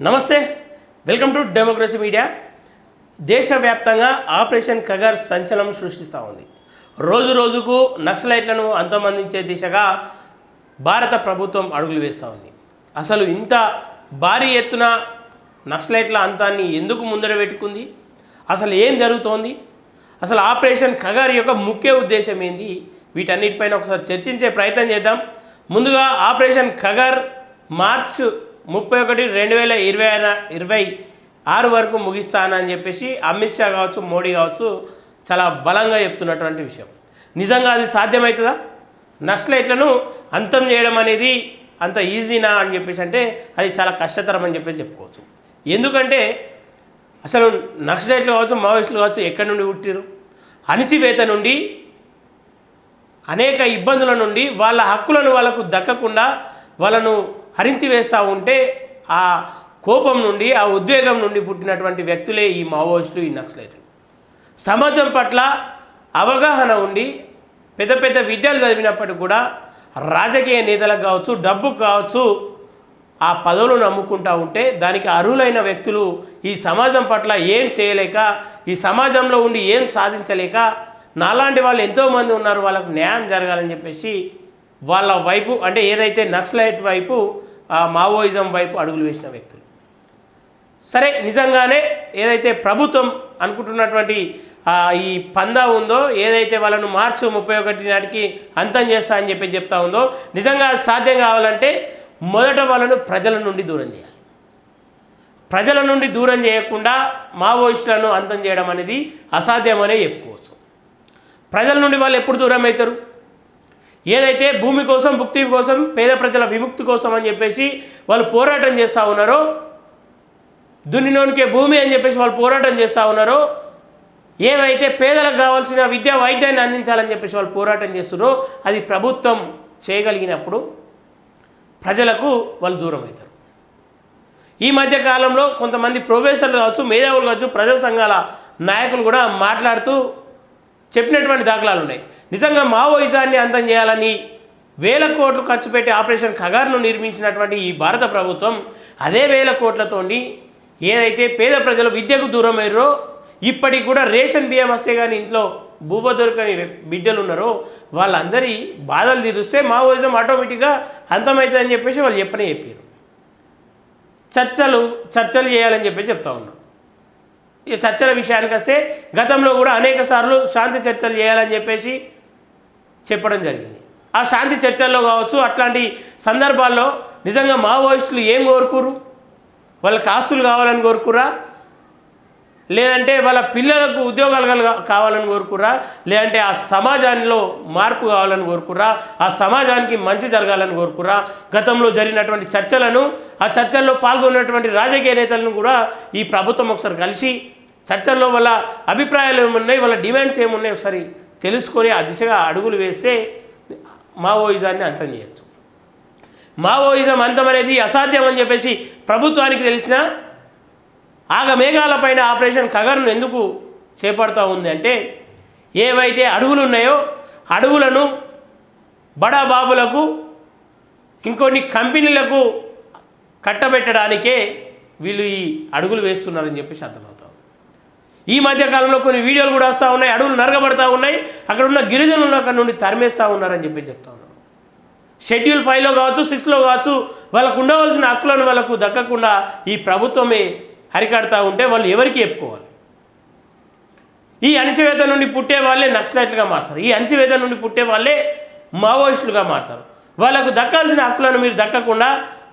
నమస్తే welcome to democracy media దేశవ్యాప్తంగా operation Kagar సంచలనం సృష్టిస్తూ ఉంది. రోజు రోజుకు నక్సలైట్లను అంతమందించే దిశగా భారత ప్రభుత్వం అడుగులు వేస్తూ ఉంది. అసలు ఇంత భారీ ఎత్తున నక్సలైట్ల అంతాన్ని ఎందుకు ముందర పెట్టుకుంది? అసలు ఏం జరుగుతోంది? అసలు ఆపరేషన్ ఖగర్ యొక్క ముఖ్య ఉద్దేశం ఏంది? వీటన్నిటిపైన ఒకసారి చర్చించే ప్రయత్నం చేద్దాం. ముందుగా ఆపరేషన్ ఖగర్ మార్చ్ ముప్పై ఒకటి రెండు వేల ఇరవై ఇరవై ఆరు వరకు ముగిస్తానని చెప్పేసి అమిత్ షా కావచ్చు మోడీ కావచ్చు చాలా బలంగా చెప్తున్నటువంటి విషయం. నిజంగా అది సాధ్యమవుతుందా నక్సలైట్లను అంతం చేయడం అనేది అంత ఈజీనా అని చెప్పేసి అంటే అది చాలా కష్టతరం అని చెప్పేసి చెప్పుకోవచ్చు. ఎందుకంటే అసలు నక్సలైట్లు కావచ్చు మావోయిస్టులు కావచ్చు ఎక్కడి నుండి పుట్టిరు అణిచివేత నుండి అనేక ఇబ్బందుల నుండి వాళ్ళ హక్కులను వాళ్ళకు దక్కకుండా వాళ్ళను హరించి వేస్తూ ఉంటే ఆ కోపం నుండి ఆ ఉద్వేగం నుండి పుట్టినటువంటి వ్యక్తులే ఈ మావోయిస్టులు ఈ నక్సలైట్లు. సమాజం పట్ల అవగాహన ఉండి పెద్ద పెద్ద విద్యలు చదివినప్పటికీ కూడా రాజకీయ నేతలకు కావచ్చు డబ్బు కావచ్చు ఆ పదవులు నమ్ముకుంటా ఉంటే దానికి అర్హులైన వ్యక్తులు ఈ సమాజం పట్ల ఏం చేయలేక ఈ సమాజంలో ఉండి ఏం సాధించలేక నాలాంటి వాళ్ళు ఎంతోమంది ఉన్నారు వాళ్ళకు న్యాయం జరగాలని చెప్పేసి వాళ్ళ వైపు అంటే ఏదైతే నక్సలైట్ వైపు ఆ మావోయిజం వైపు అడుగులు వేసిన వ్యక్తులు. సరే నిజంగానే ఏదైతే ప్రభుత్వం అనుకుంటున్నటువంటి ఈ పందా ఉందో ఏదైతే వాళ్ళను మార్చి ముప్పై ఒకటి నాటికి అంతం చేస్తా అని చెప్పి చెప్తా ఉందో నిజంగా సాధ్యం కావాలంటే మొదట వాళ్ళను ప్రజల నుండి దూరం చేయాలి. ప్రజల నుండి దూరం చేయకుండా మావోయిస్టులను అంతం చేయడం అనేది అసాధ్యమనే చెప్పుకోవచ్చు. ప్రజల నుండి వాళ్ళు ఎప్పుడు దూరం అవుతారు ఏదైతే భూమి కోసం భుక్తి కోసం పేద ప్రజల విముక్తి కోసం అని చెప్పేసి వాళ్ళు పోరాటం చేస్తూ ఉన్నారో దున్నినోనికే భూమి అని చెప్పేసి వాళ్ళు పోరాటం చేస్తూ ఉన్నారో ఏవైతే పేదలకు కావాల్సిన విద్యా వైద్యాన్ని అందించాలని చెప్పేసి వాళ్ళు పోరాటం చేస్తున్నారో అది ప్రభుత్వం చేయగలిగినప్పుడు ప్రజలకు వాళ్ళు దూరం అవుతారు. ఈ మధ్య కాలంలో కొంతమంది ప్రొఫెసర్లు కావచ్చు మేధావులు కావచ్చు ప్రజా సంఘాల నాయకులు కూడా మాట్లాడుతూ చెప్పినటువంటి దాఖలాలు ఉన్నాయి. నిజంగా మావోయిజాన్ని అంతం చేయాలని వేల కోట్లు ఖర్చు పెట్టి ఆపరేషన్ ఖగార్ను నిర్మించినటువంటి ఈ భారత ప్రభుత్వం అదే వేల కోట్లతోని ఏదైతే పేద ప్రజలు విద్యకు దూరమయ్యారో ఇప్పటికి కూడా రేషన్ బియ్యం వస్తే కానీ ఇంట్లో బువ్వ దొరకని బిడ్డలు ఉన్నారో వాళ్ళందరి బాధలు తీరుస్తే మావోయిజం ఆటోమేటిక్గా అంతమవుతుందని చెప్పేసి వాళ్ళు చెప్పనే చెప్పారు. చర్చలు చర్చలు చేయాలని చెప్పి చెప్తా ఉన్నారు ఈ చర్చల విషయానికి వస్తే గతంలో కూడా అనేక సార్లు శాంతి చర్చలు చేయాలని చెప్పేసి చెప్పడం జరిగింది. ఆ శాంతి చర్చల్లో కావచ్చు అట్లాంటి సందర్భాల్లో నిజంగా మావోయిస్టులు ఏం కోరుకురు వాళ్ళకి ఆస్తులు కావాలని కోరుకురా లేదంటే వాళ్ళ పిల్లలకు ఉద్యోగాలు కావాలని కోరుకురా లేదంటే ఆ సమాజంలో మార్పు కావాలని కోరుకురా ఆ సమాజానికి మంచి జరగాలని కోరుకురా గతంలో జరిగినటువంటి చర్చలను ఆ చర్చల్లో పాల్గొన్నటువంటి రాజకీయ నేతలను కూడా ఈ ప్రభుత్వం ఒకసారి కలిసి చర్చల్లో వాళ్ళ అభిప్రాయాలు ఏమున్నాయి వాళ్ళ డిమాండ్స్ ఏమున్నాయి ఒకసారి తెలుసుకొని ఆ దిశగా అడుగులు వేస్తే మావోయిజాన్ని అంతం చేయొచ్చు. మావోయిజం అంతం అనేది అసాధ్యం అని చెప్పేసి ప్రభుత్వానికి తెలిసిన ఆగ మేఘాలపైన ఆపరేషన్ కగర్ను ఎందుకు చేపడతా ఉంది అంటే ఏవైతే అడవులు ఉన్నాయో అడవులను బడా బాబులకు ఇంకొన్ని కంపెనీలకు కట్టబెట్టడానికే వీళ్ళు ఈ అడుగులు వేస్తున్నారని చెప్పేసి అర్థమవుతుంది. ఈ మధ్యకాలంలో కొన్ని వీడియోలు కూడా వస్తూ ఉన్నాయి అడవులు నరగబడతా ఉన్నాయి అక్కడ ఉన్న గిరిజనులు అక్కడ నుండి తరిమేస్తూ ఉన్నారని చెప్పి చెప్తా ఉన్నారు షెడ్యూల్ ఫైవ్లో కావచ్చు సిక్స్లో కావచ్చు వాళ్ళకు ఉండవలసిన హక్కులను వాళ్ళకు దక్కకుండా ఈ ప్రభుత్వమే అరికడతా ఉంటే వాళ్ళు ఎవరికి చెప్పుకోవాలి? ఈ అణచివేత నుండి పుట్టే వాళ్ళే నక్సలైట్లుగా మారుతారు. ఈ అణచివేత నుండి పుట్టే వాళ్ళే మావోయిస్టులుగా మారుతారు. వాళ్ళకు దక్కాల్సిన హక్కులను మీరు దక్కకుండా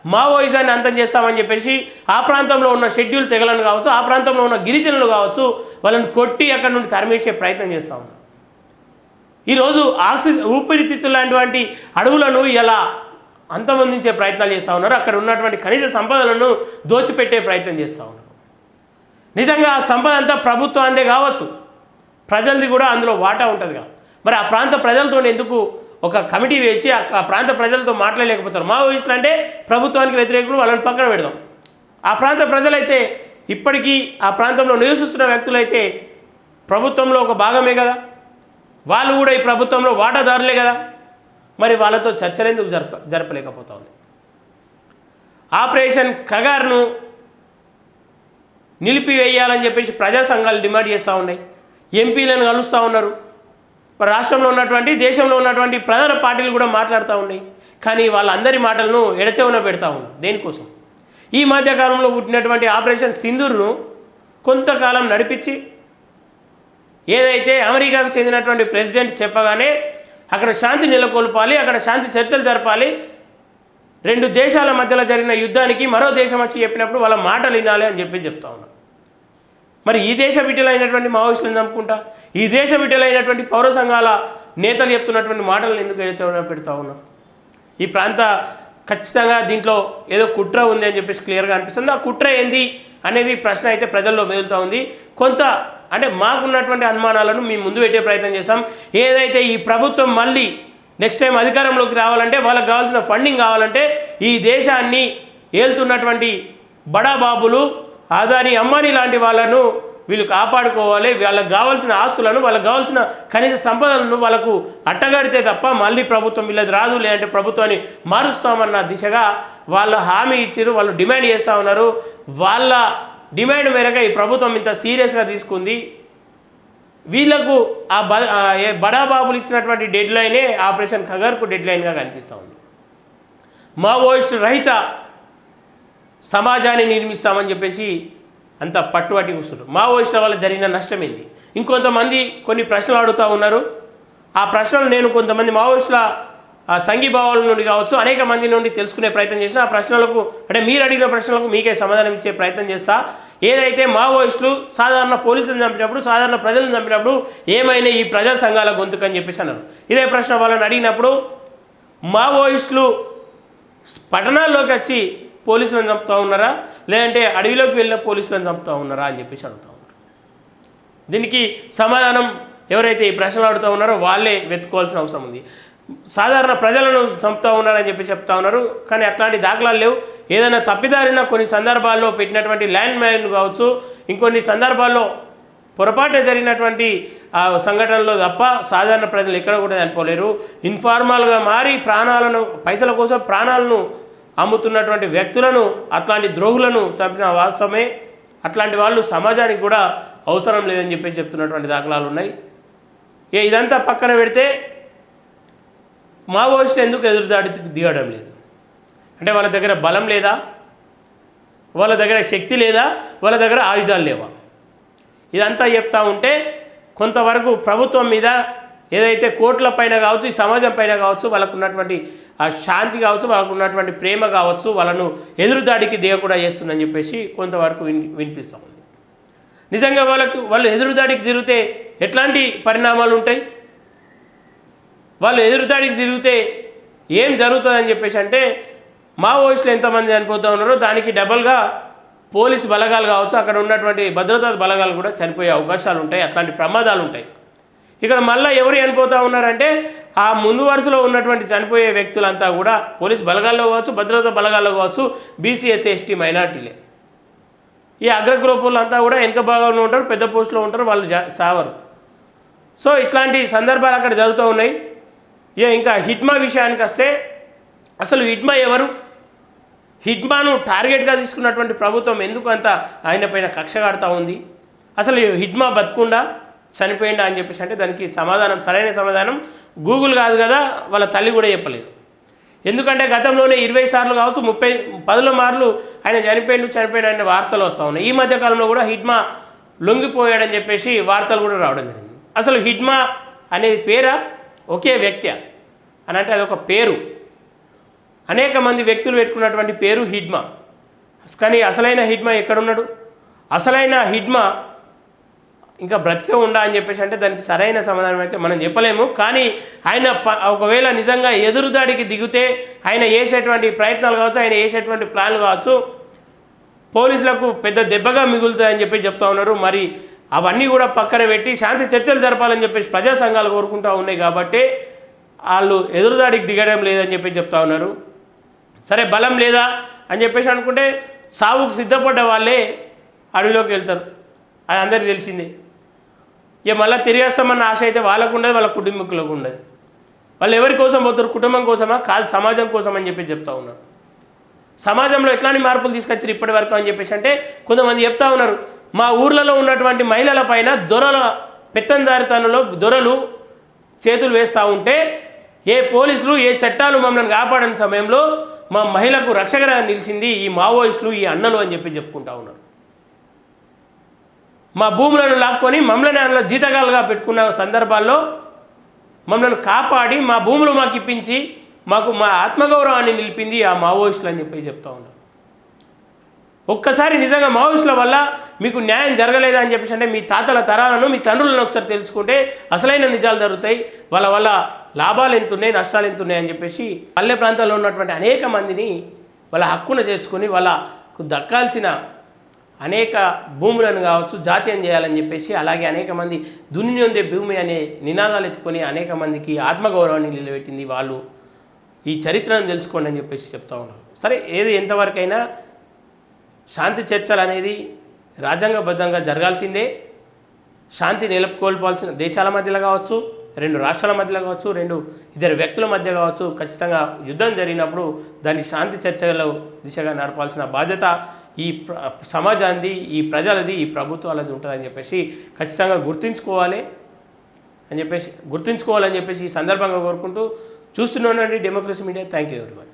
మావోయిజాన్ని అంతం చేస్తామని చెప్పేసి ఆ ప్రాంతంలో ఉన్న షెడ్యూల్ తెగలను కావచ్చు ఆ ప్రాంతంలో ఉన్న గిరిజనులు కావచ్చు వాళ్ళని కొట్టి అక్కడ నుండి తరిమేసే ప్రయత్నం చేస్తూ ఉన్నారు. ఈరోజు ఆక్సిజన్ ఊపిరితిత్తులు లాంటివంటి అడవులను ఎలా అంతమొందించే ప్రయత్నాలు చేస్తూ ఉన్నారు. అక్కడ ఉన్నటువంటి ఖనిజ సంపదలను దోచిపెట్టే ప్రయత్నం చేస్తూ ఉన్నారు. నిజంగా ఆ సంపద అంతా ప్రభుత్వాందే కావచ్చు. ప్రజలది కూడా అందులో వాటా ఉంటుంది కదా మరి ఆ ప్రాంత ప్రజలతో ఎందుకు ఒక కమిటీ వేసి ఆ ప్రాంత ప్రజలతో మాట్లాడలేకపోతారు. మావోయిస్టులు అంటే ప్రభుత్వానికి వ్యతిరేకులు వాళ్ళని పక్కన పెడదాం. ఆ ప్రాంత ప్రజలైతే ఇప్పటికీ ఆ ప్రాంతంలో నివసిస్తున్న వ్యక్తులైతే ప్రభుత్వంలో ఒక భాగమే కదా. వాళ్ళు కూడా ఈ ప్రభుత్వంలో వాటాదారులే కదా. మరి వాళ్ళతో చర్చలేందుకు జరప జరపలేకపోతా ఉంది ఆపరేషన్ కగార్ను నిలిపివేయాలని చెప్పేసి ప్రజా సంఘాలు డిమాండ్ చేస్తూ ఉన్నాయి. ఎంపీలను కలుస్తూ ఉన్నారు. మరి రాష్ట్రంలో ఉన్నటువంటి దేశంలో ఉన్నటువంటి ప్రధాన పార్టీలు కూడా మాట్లాడుతూ ఉన్నాయి. కానీ వాళ్ళందరి మాటలను ఎడచెవున పెడతా ఉన్నారు. దేనికోసం? ఈ మధ్యకాలంలో పుట్టినటువంటి ఆపరేషన్ సింధూర్ను కొంతకాలం నడిపించి ఏదైతే అమెరికాకు చెందినటువంటి ప్రెసిడెంట్ చెప్పగానే అక్కడ శాంతి నెలకొల్పాలి అక్కడ శాంతి చర్చలు జరపాలి రెండు దేశాల మధ్యలో జరిగిన యుద్ధానికి మరో దేశం వచ్చి చెప్పినప్పుడు వాళ్ళ మాటలు వినాలి అని చెప్పి చెప్తా ఉన్నారు మరి ఈ దేశ బిడ్డలైనటువంటి మావోయిస్టులను చంపుకుంటా ఈ దేశ బిడ్డలైనటువంటి పౌర సంఘాల నేతలు చెప్తున్నటువంటి మాటలను ఎందుకు ఎడచవడం పెడతా ఉన్నారు? ఈ ప్రాంత ఖచ్చితంగా దీంట్లో ఏదో కుట్ర ఉంది అని చెప్పేసి క్లియర్గా అనిపిస్తుంది. ఆ కుట్ర ఏంది అనేది ప్రశ్న అయితే ప్రజల్లో మెదులుతూ ఉంది. కొంత అంటే మాకున్నటువంటి అనుమానాలను మేము ముందు పెట్టే ప్రయత్నం చేస్తాం. ఏదైతే ఈ ప్రభుత్వం మళ్ళీ నెక్స్ట్ టైం అధికారంలోకి రావాలంటే వాళ్ళకి కావాల్సిన ఫండింగ్ కావాలంటే ఈ దేశాన్ని ఏలుతున్నటువంటి బడాబాబులు ఆదాని అమ్మాని లాంటి వాళ్ళను వీళ్ళు కాపాడుకోవాలి. వాళ్ళకి కావాల్సిన ఆస్తులను వాళ్ళకి కావాల్సిన కనీస సంపదలను వాళ్ళకు అట్టగడితే తప్ప మళ్ళీ ప్రభుత్వం వీళ్ళది రాదు. లేదంటే ప్రభుత్వాన్ని మారుస్తామన్న దిశగా వాళ్ళ హామీ ఇచ్చారు. వాళ్ళు డిమాండ్ చేస్తూ ఉన్నారు. వాళ్ళ డిమాండ్ మేరకు ఈ ప్రభుత్వం ఇంత సీరియస్గా తీసుకుంది. వీళ్ళకు ఆ బ బడాబాబులు ఇచ్చినటువంటి డెడ్ లైనే ఆపరేషన్ ఖగర్కు డెడ్ లైన్గా కనిపిస్తూ ఉంది. మావోయిస్ట్ రహిత సమాజాన్ని నిర్మిస్తామని చెప్పేసి అంత పట్టుబట్టి కూర్చున్నారు. మావోయిస్టుల వల్ల జరిగిన నష్టం ఏంది ఇంకొంతమంది కొన్ని ప్రశ్నలు అడుగుతూ ఉన్నారు. ఆ ప్రశ్నలు నేను కొంతమంది మావోయిస్టుల సంఘీభావాల నుండి కావచ్చు అనేక మంది నుండి తెలుసుకునే ప్రయత్నం చేసిన ఆ ప్రశ్నలకు అంటే మీరు అడిగిన ప్రశ్నలకు మీకే సమాధానం ఇచ్చే ప్రయత్నం చేస్తా. ఏదైతే మావోయిస్టులు సాధారణ పోలీసులను చంపినప్పుడు సాధారణ ప్రజలను చంపినప్పుడు ఏమైనా ఈ ప్రజా సంఘాల గొంతుకు అని చెప్పేసి అన్నారు. ఇదే ప్రశ్న వాళ్ళని అడిగినప్పుడు మావోయిస్టులు పట్టణాల్లోకి వచ్చి పోలీసులను చంపుతూ ఉన్నారా? లేదంటే అడవిలోకి వెళ్ళిన పోలీసులను చంపుతూ ఉన్నారా అని చెప్పేసి అడుగుతూ ఉన్నారు. దీనికి సమాధానం ఎవరైతే ఈ ప్రశ్నలు అడుగుతూ ఉన్నారో వాళ్ళే వెతుకోవాల్సిన అవసరం ఉంది. సాధారణ ప్రజలను చంపుతూ ఉన్నారని చెప్పి చెప్తా ఉన్నారు. కానీ అట్లాంటి దాఖలాలు లేవు. ఏదైనా తప్పిదారిన కొన్ని సందర్భాల్లో పెట్టినటువంటి ల్యాండ్ మైన్ కావచ్చు ఇంకొన్ని సందర్భాల్లో పొరపాటున జరిగినటువంటి సంఘటనలో తప్ప సాధారణ ప్రజలు ఎక్కడ కూడా చనిపోలేరు. ఇన్ఫార్మల్గా మారి ప్రాణాలను పైసల కోసం ప్రాణాలను అమ్ముతున్నటువంటి వ్యక్తులను అట్లాంటి ద్రోహులను చంపిన వాస్తవమే. అట్లాంటి వాళ్ళు సమాజానికి కూడా అవసరం లేదని చెప్పి చెప్తున్నటువంటి దాఖలాలు ఉన్నాయి. ఏ ఇదంతా పక్కన పెడితే మావోయిస్టులు ఎందుకు ఎదురుదాడి దిగడం లేదు? అంటే వాళ్ళ దగ్గర బలం లేదా? వాళ్ళ దగ్గర శక్తి లేదా? వాళ్ళ దగ్గర ఆయుధాలు లేవా? ఇదంతా చెప్తా ఉంటే కొంతవరకు ప్రభుత్వం మీద ఏదైతే కోట్ల పైన కావచ్చు ఈ సమాజం పైన కావచ్చు వాళ్ళకు ఉన్నటువంటి శాంతి కావచ్చు వాళ్ళకు ఉన్నటువంటి ప్రేమ కావచ్చు వాళ్ళను ఎదురుదాడికి దిగకుండా చేస్తుందని చెప్పేసి కొంతవరకు విని వినిపిస్తూ ఉంది. నిజంగా వాళ్ళకు వాళ్ళు ఎదురుదాడికి తిరిగితే ఎట్లాంటి పరిణామాలు ఉంటాయి? వాళ్ళు ఎదురుదాడికి తిరిగితే ఏం జరుగుతుందని చెప్పేసి అంటే మావోయిస్టులు ఎంతమంది చనిపోతూ ఉన్నారో దానికి డబల్గా పోలీస్ బలగాలు కావచ్చు అక్కడ ఉన్నటువంటి భద్రతా బలగాలు కూడా చనిపోయే అవకాశాలు ఉంటాయి అట్లాంటి ప్రమాదాలు ఉంటాయి. ఇక్కడ మళ్ళీ ఎవరు చనిపోతూ ఉన్నారంటే ఆ ముందు వరుసలో ఉన్నటువంటి చనిపోయే వ్యక్తులంతా కూడా పోలీస్ బలగాల్లో కావచ్చు భద్రతా బలగాల్లో కావచ్చు బీసీఎస్ ఎస్టీ మైనార్టీలే. ఈ అగ్రగ్రూపులంతా కూడా వెనక భాగంలో ఉంటారు పెద్ద పోస్టులో ఉంటారు వాళ్ళు సావరు. చావరు సో ఇట్లాంటి సందర్భాలు అక్కడ జరుగుతూ ఉన్నాయి. ఇక ఇంకా హిడ్మా విషయానికి వస్తే అసలు హిడ్మా ఎవరు? హిడ్మాను టార్గెట్గా తీసుకున్నటువంటి ప్రభుత్వం ఎందుకు అంత ఆయన పైన కక్ష కడతా ఉంది? అసలు హిట్మా హిడ్మా బతుకుండా చనిపోయిండా అని చెప్పేసి అంటే దానికి సమాధానం సరైన సమాధానం గూగుల్ కాదు కదా వాళ్ళ తల్లి కూడా చెప్పలేదు. ఎందుకంటే గతంలోనే ఇరవై సార్లు కావచ్చు ముప్పై పదుల మార్లు ఆయన చనిపోయిండు చనిపోయిన అనే వార్తలు వస్తూ ఉన్నాయి. ఈ మధ్యకాలంలో కూడా హిడ్మా లొంగిపోయాడని చెప్పేసి వార్తలు కూడా రావడం జరిగింది. అసలు హిడ్మా అనేది పేరా? ఒకే వ్యక్తి. అని అంటే అది ఒక పేరు. అనేక మంది వ్యక్తులు పెట్టుకున్నటువంటి పేరు హిడ్మా కానీ అసలైన హిడ్మా ఎక్కడున్నాడు అసలైన హిడ్మా ఇంకా బ్రతికే ఉండా అని చెప్పేసి అంటే దానికి సరైన సమాధానం అయితే మనం చెప్పలేము. కానీ ఆయన ప ఒకవేళ నిజంగా ఎదురుదాడికి దిగితే ఆయన చేసేటువంటి ప్రయత్నాలు కావచ్చు ఆయన చేసేటువంటి ప్లాన్లు కావచ్చు పోలీసులకు పెద్ద దెబ్బగా మిగులుతాయని చెప్పి చెప్తా ఉన్నారు. మరి అవన్నీ కూడా పక్కన పెట్టి శాంతి చర్చలు జరపాలని చెప్పేసి ప్రజా సంఘాలు కోరుకుంటూ ఉన్నాయి కాబట్టి వాళ్ళు ఎదురుదాడికి దిగడం లేదని చెప్పి చెప్తా ఉన్నారు. సరే బలం లేదా అని చెప్పేసి అనుకుంటే సావుకు సిద్ధపడ్డ వాళ్ళే అడవిలోకి వెళ్తారు. అది అందరికీ తెలిసిందే. ఇక మళ్ళీ తిరిగేస్తామన్న ఆశ అయితే వాళ్ళకు ఉండదు వాళ్ళ కుటుంబీకులకు ఉండదు. వాళ్ళు ఎవరి కోసం పోతారు? కుటుంబం కోసమా? కాదు సమాజం కోసం అని చెప్పి చెప్తా ఉన్నారు. సమాజంలో ఎట్లాంటి మార్పులు తీసుకొచ్చారు ఇప్పటి వరకు అని చెప్పేసి అంటే కొంతమంది చెప్తా ఉన్నారు. మా ఊర్లలో ఉన్నటువంటి మహిళల పైన దొరల పెత్తందారితనంలో దొరలు చేతులు వేస్తూ ఉంటే ఏ పోలీసులు ఏ చట్టాలు మమ్మల్ని కాపాడని సమయంలో మా మహిళకు రక్షకగా నిలిచింది ఈ మావోయిస్టులు ఈ అన్నలు అని చెప్పి చెప్పుకుంటా ఉన్నారు. మా భూములను లాక్కొని మమ్మల్ని అందులో జీతగాలుగా పెట్టుకున్న సందర్భాల్లో మమ్మల్ని కాపాడి మా భూములు మాకు ఇప్పించి మాకు మా ఆత్మగౌరవాన్ని నిలిపింది ఆ మావోయిస్టులు అని చెప్పి చెప్తా ఉన్నారు ఒక్కసారి నిజంగా మావోయిస్టుల వల్ల మీకు న్యాయం జరగలేదా అని చెప్పేసి అంటే మీ తాతల తరాలను మీ తండ్రులను ఒకసారి తెలుసుకుంటే అసలైన నిజాలు జరుగుతాయి. వాళ్ళ వల్ల లాభాలు ఎంతున్నాయి నష్టాలు ఎంతున్నాయి అని చెప్పేసి పల్లె ప్రాంతాల్లో ఉన్నటువంటి అనేక మందిని వాళ్ళ హక్కును చేర్చుకొని వాళ్ళకు దక్కాల్సిన అనేక భూములను కావచ్చు జాతీయం చేయాలని చెప్పేసి అలాగే అనేక మంది దుని ఉండే భూమి అనే నినాదాలు ఎత్తుకొని అనేక మందికి ఆత్మగౌరవాన్ని నిలబెట్టింది వాళ్ళు. ఈ చరిత్రను తెలుసుకోండి అని చెప్పేసి చెప్తా ఉన్నారు సరే ఏది ఎంతవరకైనా శాంతి చర్చలు అనేది రాజ్యాంగబద్ధంగా జరగాల్సిందే. శాంతి నెలకొల్పాల్సిన దేశాల మధ్యలో కావచ్చు రెండు రాష్ట్రాల మధ్యలో కావచ్చు రెండు ఇద్దరు వ్యక్తుల మధ్య కావచ్చు ఖచ్చితంగా యుద్ధం జరిగినప్పుడు దాన్ని శాంతి చర్చలో దిశగా నడపాల్సిన బాధ్యత ఈ ప్ర సమాజాన్ని ఈ ప్రజలది ఈ ప్రభుత్వాలది ఉంటుందని చెప్పేసి ఖచ్చితంగా గుర్తుంచుకోవాలి అని చెప్పేసి గుర్తుంచుకోవాలని చెప్పేసి ఈ సందర్భంగా కోరుకుంటూ చూస్తున్నానండి డెమోక్రసీ మీడియా థ్యాంక్ యూ ఎవరి